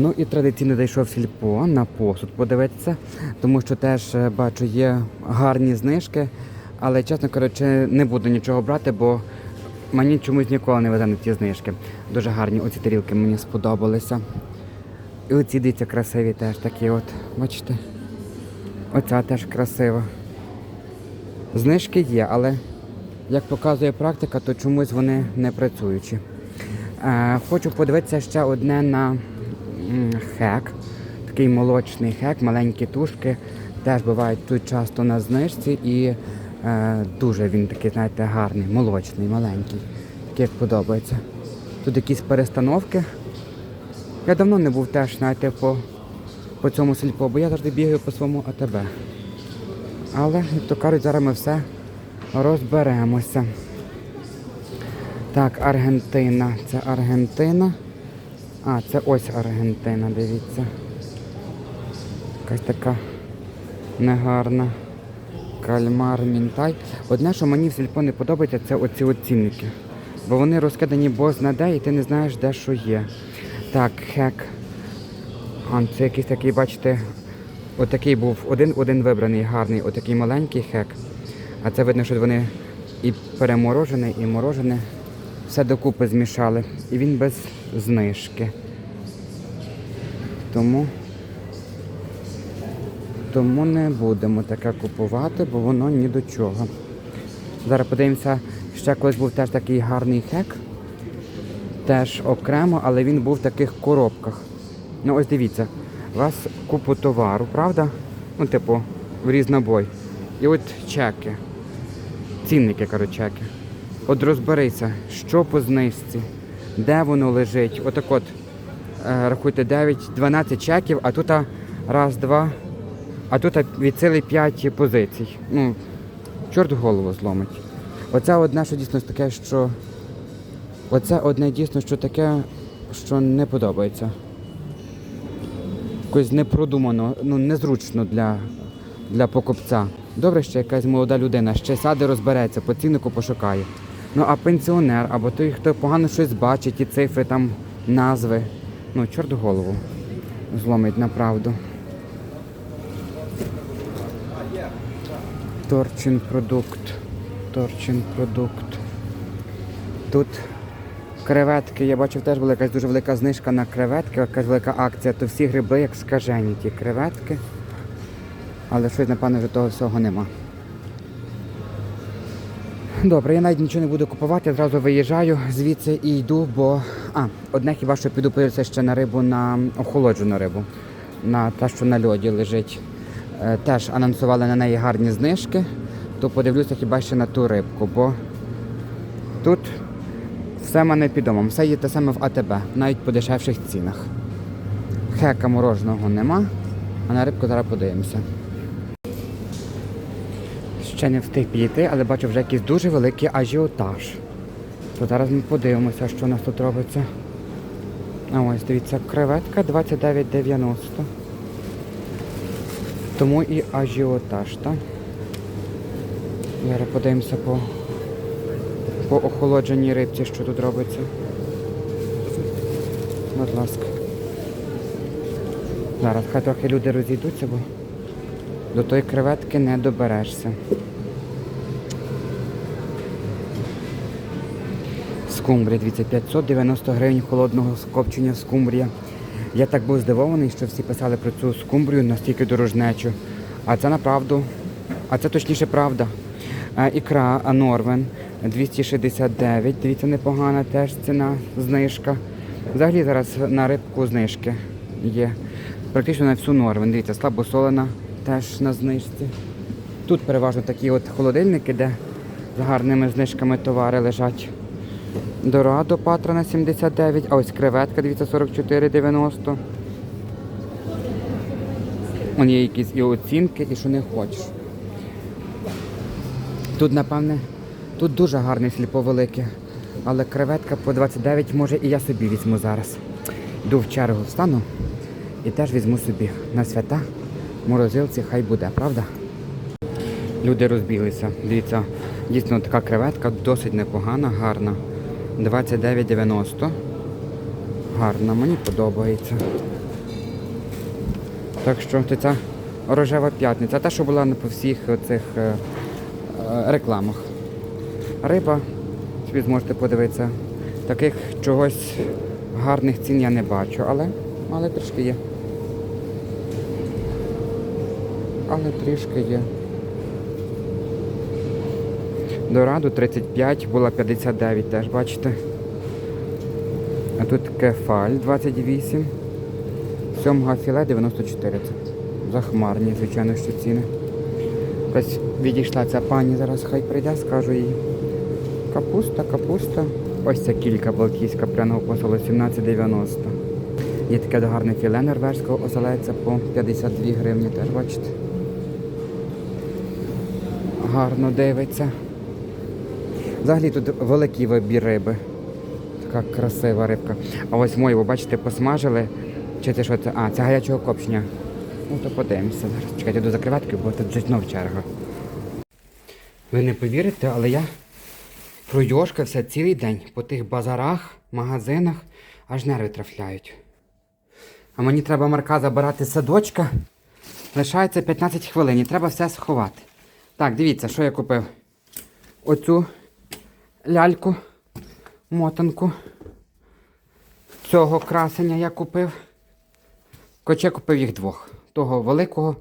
Ну і традиційно зайшов сільпо на посуд подивитися, тому що теж е, бачу, є гарні знижки, але чесно кажучи, не буду нічого брати, бо мені чомусь ніколи не везе на ті знижки. Дуже гарні оці тарілки мені сподобалися. І оці дивіться красиві теж такі от. Бачите? Оця теж красива. Знижки є, але як показує практика, то чомусь вони не працюючі. Е, хочу подивитися ще одне на хек. Такий молочний хек, маленькі тушки. Теж бувають тут часто на знижці і е, дуже він такий, знаєте, гарний, молочний, маленький. Такий як подобається. Тут якісь перестановки. Я давно не був теж, знаєте, по, по цьому сільпо, бо я завжди бігаю по своєму АТБ. Але, як то кажуть, зараз ми все розберемося. Так, Аргентина. Це Аргентина. А, це ось Аргентина, дивіться. Якась така негарна. Кальмар, мінтай. Одне, що мені в сільпо не подобається, це оці оцінники. Бо вони розкидані боз на де, і ти не знаєш, де що є. Так, хек. А, це якийсь такий, бачите, отакий був один-один вибраний, гарний, отакий маленький хек. А це видно, що вони і переморожене, і морожене. Все докупи змішали. І він без знижки. Тому, тому не будемо таке купувати, бо воно ні до чого. Зараз подивимося, ще колись був теж такий гарний хек. Теж окремо, але він був в таких коробках. Ну ось дивіться, у вас купу товару, правда? Ну, типу, в різнобой. І от чеки. Цінники, кажуть, чеки. От розберися, що по знижці, де воно лежить. Отак от, е, рахуйте, 9-12 чеків, а тут раз, два, а тут від цілий 5 позицій. Ну, чорт голову зломить. Оце одне, що дійсно таке, що. Оце одне дійсно, що таке, що не подобається. Якось непродумано, ну незручно для, для покупця. Добре, що якась молода людина ще сяде, розбереться, по ціннику пошукає. Ну а пенсіонер або той, хто погано щось бачить, ті цифри, там назви. Ну, чорт голову зломить на правду. Торчин продукт. Торчин продукт. Тут креветки, я бачив, теж була якась дуже велика знижка на креветки, якась велика акція, то всі гриби як скажені ті креветки. Але щось, напевно, вже того всього нема. Добре, я навіть нічого не буду купувати, зразу виїжджаю звідси і йду, бо. А, одне хіба що піду подивитися ще на рибу на охолоджену рибу. На те, що на льоді лежить. Е, Теж анонсували на неї гарні знижки, то подивлюся хіба ще на ту рибку, бо тут все мене під домом, все є те саме в АТБ, навіть по дешевших цінах. Хека мороженого нема, а на рибку зараз подивимося. Ще не встиг підійти, але бачу вже якийсь дуже великий ажіотаж. То зараз ми подивимося, що у нас тут робиться. А ось дивіться, креветка 29,90. Тому і ажіотаж, так? Зараз подивимося по, по охолодженій рибці, що тут робиться. Будь ласка. Зараз хай трохи люди розійдуться, бо до тої креветки не доберешся. Скумбрія, дивіться, 590 гривень холодного скопчення скумбрія. Я так був здивований, що всі писали про цю скумбрію настільки дорожнечу. А це направду, а це точніше правда. Ікра Норвен 269. Дивіться, непогана теж ціна, знижка. Взагалі зараз на рибку знижки є. Практично на всю Норвен. Дивіться, слабосолена теж на знижці. Тут переважно такі от холодильники, де з гарними знижками товари лежать. Дорадо патра на 79, а ось креветка, дивіться, 44,90. Вон є якісь і оцінки, і що не хочеш. Тут, напевне, тут дуже гарний сліпо велике. Але креветка по 29, може і я собі візьму зараз. Йду в чергу встану і теж візьму собі на свята. Морозилці хай буде, правда? Люди розбіглися. Дивіться, дійсно така креветка досить непогана, гарна. 29,90. гарна, мені подобається. Так що це ця рожева п'ятниця, та, що була на по всіх цих е, е, рекламах. Риба, собі зможете подивитися. Таких чогось гарних цін я не бачу, але, але трішки є. Але трішки є. Дораду 35, була 59 теж, бачите. А тут кефаль 28. Сьомга філе 94. Це захмарні, звичайно, що ціни. Ось відійшла ця пані, зараз хай прийде, скажу їй. Капуста, капуста. Ось ця кілька балтійська пряного посолу 17,90. Є таке гарне філе норвежського оселедця по 52 гривні, теж бачите. Гарно дивиться. Взагалі тут великий вибір риби. Така красива рибка. А ось мою, ви бачите, посмажили. Чи це що це? А, це гарячого копчення. Ну то подивимося зараз. Чекайте до закриватки, бо тут знов черга. Ви не повірите, але я пройошкався цілий день по тих базарах, магазинах, аж нерви трафляють. А мені треба Марка забирати з садочка. Лишається 15 хвилин і треба все сховати. Так, дивіться, що я купив. Оцю ляльку, мотанку. Цього красення я купив. Хоча купив їх двох. Того великого,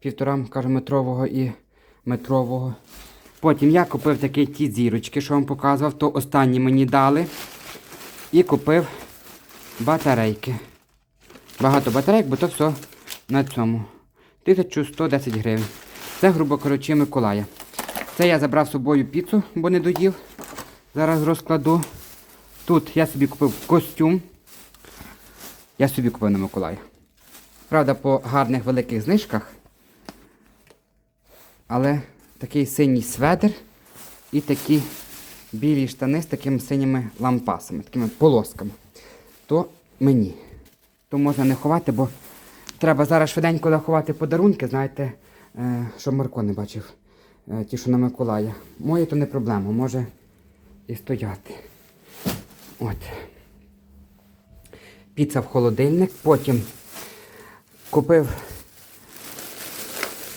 півтора кажу, метрового і метрового. Потім я купив такі ті зірочки, що вам показував, то останні мені дали. І купив батарейки. Багато батарейок, бо то все на цьому. 1110 гривень. Це, грубо кажучи, Миколая. Це я забрав з собою піцу, бо не доїв. Зараз розкладу. Тут я собі купив костюм. Я собі купив на Миколая. Правда, по гарних великих знижках. Але такий синій сведер і такі білі штани з такими синіми лампасами, такими полосками. То мені. То можна не ховати, бо треба зараз швиденько заховати подарунки, знаєте, щоб Марко не бачив. е, Ті, що на Миколая. Моє то не проблема, може і стояти. От. Піца в холодильник. Потім купив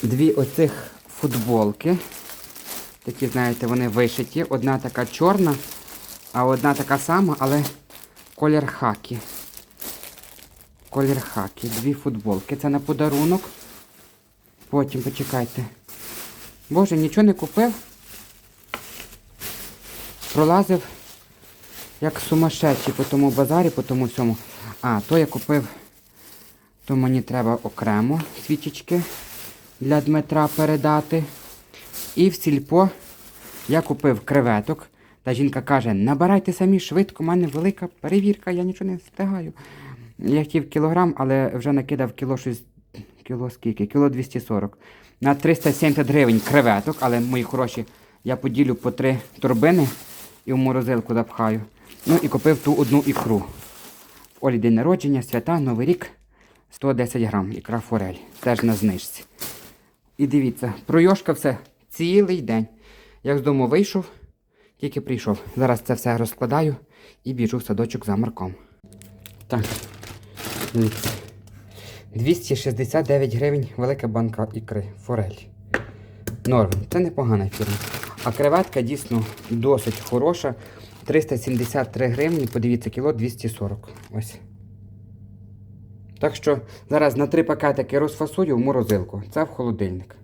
дві оцих футболки. Такі, знаєте, вони вишиті. Одна така чорна, а одна така сама, але колір хакі. Колір хакі. Дві футболки. Це на подарунок. Потім почекайте. Боже, нічого не купив. Пролазив як сумасшедший по тому базарі, по тому всьому. А, то я купив, то мені треба окремо свічечки для Дмитра передати. І в сільпо я купив креветок. Та жінка каже, набирайте самі швидко, у мене велика перевірка, я нічого не встигаю. Я хотів кілограм, але вже накидав кіло щось, кіло скільки? Кіло 240. На 370 гривень креветок, але мої хороші, я поділю по три торбини і в морозилку запхаю. Ну і купив ту одну ікру. Олі день народження, свята, Новий рік. 110 грам, ікра форель. Теж на знижці. І дивіться, пройошкався цілий день. Як з дому вийшов, тільки прийшов. Зараз це все розкладаю і біжу в садочок за Марком. Так. Дивіться. 269 гривень велика банка ікри. Форель. Норм. Це непогана фірма. А креветка дійсно досить хороша. 373 гривні, подивіться, кіло 240. Ось. Так що зараз на три пакетики розфасую в морозилку. Це в холодильник.